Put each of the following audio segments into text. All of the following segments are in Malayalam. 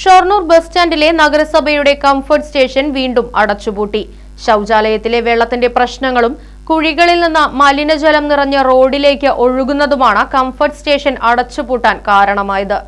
Shoranur bus സ്റ്റാൻഡിലെ നഗരസഭയുടെ കംഫർട്ട് സ്റ്റേഷൻ വീണ്ടും അടച്ചുപൂട്ടി. ശൗചാലയത്തിലെ വെള്ളത്തിന്റെ പ്രശ്നങ്ങളും കുഴികളിൽ നിന്ന് മലിനജലം നിറഞ്ഞ റോഡിലേക്ക് ഒഴുകുന്നതുമാണ് കംഫർട്ട് സ്റ്റേഷൻ അടച്ചുപൂട്ടാൻ കാരണമായത്.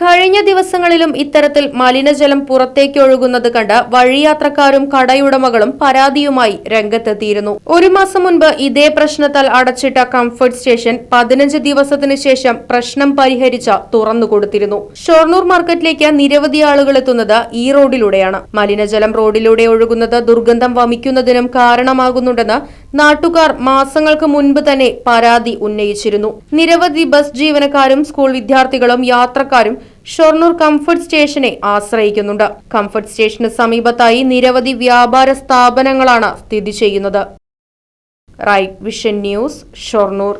കഴിഞ്ഞ ദിവസങ്ങളിലും ഇത്തരത്തിൽ മലിനജലം പുറത്തേക്ക് ഒഴുകുന്നത് കണ്ട് വഴിയാത്രക്കാരും കടയുടമകളും പരാതിയുമായി രംഗത്തെത്തിയിരുന്നു. ഒരു മാസം മുൻപ് ഇതേ പ്രശ്നത്താൽ അടച്ചിട്ട കംഫർട്ട് സ്റ്റേഷൻ പതിനഞ്ച് ദിവസത്തിനു ശേഷം പ്രശ്നം പരിഹരിച്ച തുറന്നുകൊടുത്തിരുന്നു. ഷൊർണൂർ മാർക്കറ്റിലേക്ക് നിരവധി ആളുകൾ എത്തുന്നത് ഈ റോഡിലൂടെയാണ്. മലിനജലം റോഡിലൂടെ ഒഴുകുന്നത് ദുർഗന്ധം വമിക്കുന്നതിനും കാരണമാകുന്നുണ്ടെന്ന് നാട്ടുകാർ മാസങ്ങൾക്ക് മുൻപ് തന്നെ പരാതി ഉന്നയിച്ചിരുന്നു. നിരവധി ബസ് ജീവനക്കാരും സ്കൂൾ വിദ്യാർത്ഥികളും യാത്രക്കാരും ഷൊർണൂർ കംഫർട്ട് സ്റ്റേഷനെ ആശ്രയിക്കുന്നുണ്ട്. കംഫർട്ട് സ്റ്റേഷന് സമീപത്തായി നിരവധി വ്യാപാര സ്ഥാപനങ്ങളാണ് സ്ഥിതി ചെയ്യുന്നത്. Right vision news Shoranur.